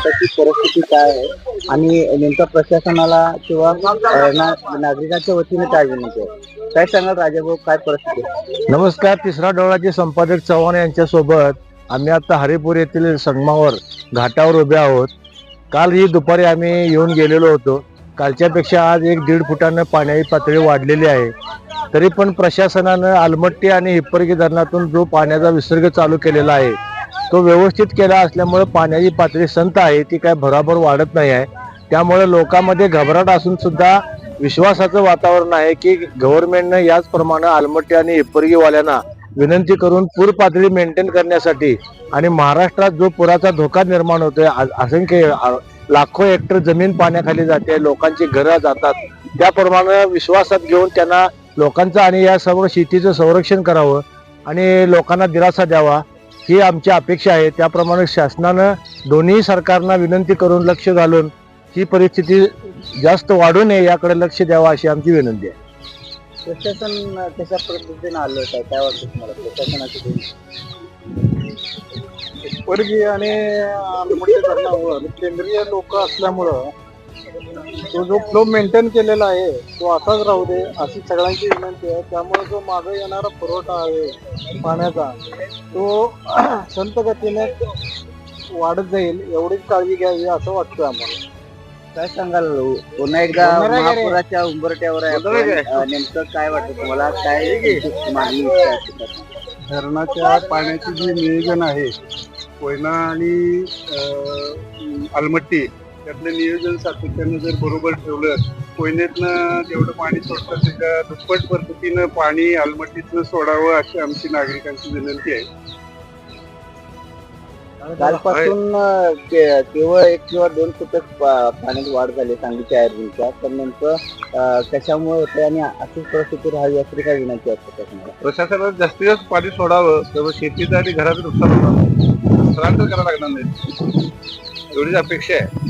आत्ताची परिस्थिती काय आहे? आणि नेमका प्रशासनाला किंवा नागरिकांच्या वतीने काय विनंती आहे? काय सांगाल राजाभाऊ काय परिस्थिती नमस्कार तिसरा डोळाचे संपादक चव्हाण यांच्यासोबत आम्ही आता हरिपूर येथील संगमावर घाटावर उभे आहोत. काल ही दुपारी आम्ही येऊन गेलेलो होतो. कालच्यापेक्षा आज एक दीड फुटानं पाण्याची पातळी वाढलेली आहे. तरी पण प्रशासनानं आलमट्टी आणि हिप्परगी धरणातून जो पाण्याचा विसर्ग चालू केलेला आहे तो व्यवस्थित केला असल्यामुळे पाण्याची पातळी संत आहे ती काय भराभर वाढत नाही आहे. त्यामुळे लोकांमध्ये घबराट असून सुद्धा विश्वासाचं वातावरण आहे की गव्हर्नमेंटनं याचप्रमाणे आलमट्टी आणि हिप्परगीवाल्यांना विनंती करून पूर पातळी मेंटेन करण्यासाठी आणि महाराष्ट्रात जो पुराचा धोका निर्माण होतोय असंख्य लाखो हेक्टर जमीन पाण्याखाली जाते लोकांची घरं जातात त्याप्रमाणे विश्वासात घेऊन त्यांना लोकांचं आणि या सर्व शेतीचं संरक्षण करावं आणि लोकांना दिलासा द्यावा. ही आमची अपेक्षा आहे. त्याप्रमाणे शासनानं दोन्ही सरकारना विनंती करून लक्ष घालून ही परिस्थिती जास्त वाढू नये याकडे लक्ष द्यावं अशी आमची विनंती आहे. प्रशासन कशा पद्धतीने आलं काय काय वाटतं तुम्हाला? प्रशासनाची? वर्गीय आणि केंद्रीय लोक असल्यामुळं तो जो फ्लो मेंटेन केलेला आहे तो असाच राहू दे अशी सगळ्यांची विनंती आहे. त्यामुळे जो मागे येणारा पुरवठा आहे पाण्याचा तो संत गतीने वाढत जाईल एवढीच काळजी घ्यावी असं वाटतं आम्हाला. काय सांगाल? पुन्हा एकदा. महापुराच्या उंबरट्यावर नेमकं काय वाटतं तुम्हाला? काय मागणी? धरणाच्या पाण्याचे जे नियोजन आहे कोयना आणि अं, आलमट्टी त्यातलं नियोजन सातत्यानं जर बरोबर ठेवलं कोयनेतनं जेवढं पाणी सोडतं त्याच्या दुप्पट पद्धतीनं पाणी आलमट्टीतनं सोडावं अशी आमची नागरिकांची विनंती आहे. कालपासून के- केवळ एक किंवा दोन फुटच पा- पाण्यात वाढ झाली सांगलीच्या आयर्विनच्या तर नेमकं अ, कशामुळे होते आणि अशीच परिस्थिती राहावी अशी काय विनंती असते प्रशासनाला प्रशासनानं जास्तीत जास्त पाणी सोडावं तेव्हा शेतीचं आणि घराचं नुकसान होणार स्थलांतर करावं लागणार नाही. एवढीच अपेक्षा आहे.